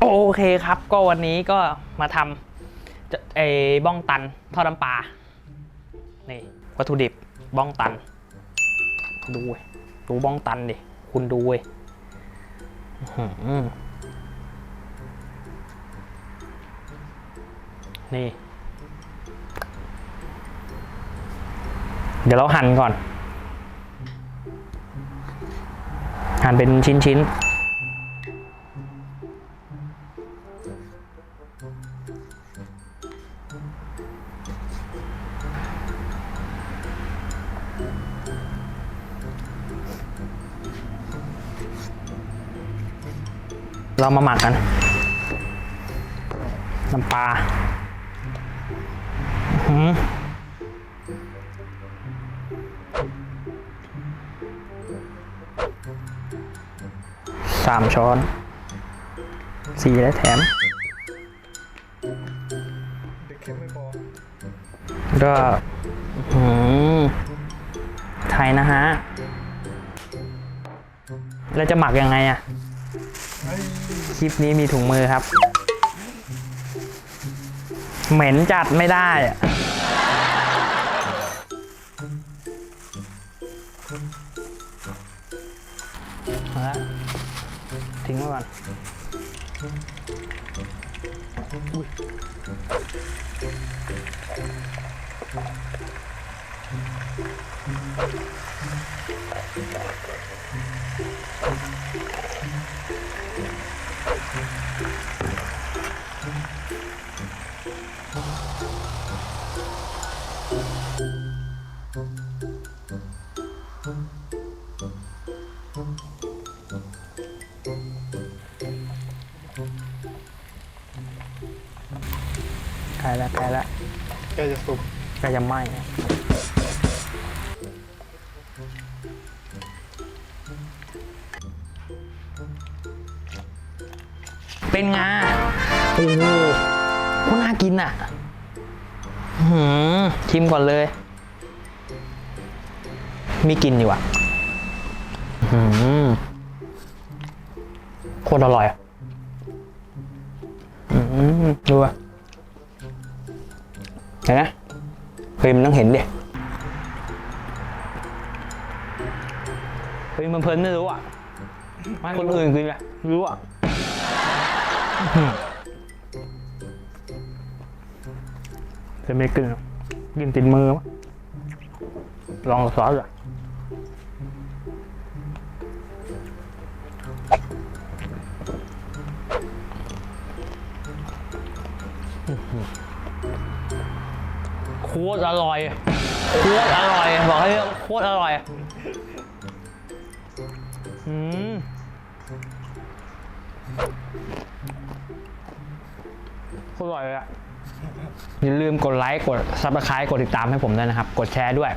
โอเคครับ ก็วันนี้ก็มาทำไอ้บ้องตันทอดน้ำปลา นี่วัตถุดิบบ้องตัน ดูดูบ้องตันดิ คุณดูเว้ยนี่ เดี๋ยวเราหั่นก่อน หั่นเป็นชิ้นๆ เรามาหมักกัน น้ำปลาอื้อหือสามช้อนสี่และแถมเด็กเค็ม ทยนะฮะ แล้วจะหมักยังไงอะคลิปนี้มีถุงมือครับ เหม็นจัดไม่ได้อะเอาละทิ้งไว้ก่อนอุ๊ย ใกล้แล้วใกล้แล้วแกจะสุกใกล้จะไหม้ เป็นไงาโอ้โหโคตรน่ากินอะอื้อหือชิมก่อนเลย มีกลินอยู่อะอื้อหือโคตรอร่อยอะอืมดูอะเห็นไหมเฮ้ยมันต้องเห็นดิเฮ้ยมันเพลินไม่รู้อะไม่คนอื่นกินอะรู้อะอื้อหือ จะไม่กินหรอกินติดมือมลองซอสอะโคตรอร่อย โคตรอร่อย บอกให้โคตรอร่อย อืม อร่อยเลยอะอย่าลืมกดไลค์กดซับสไครต์กดติดตามให้ผมด้วยนะครับ กดแชร์ด้วย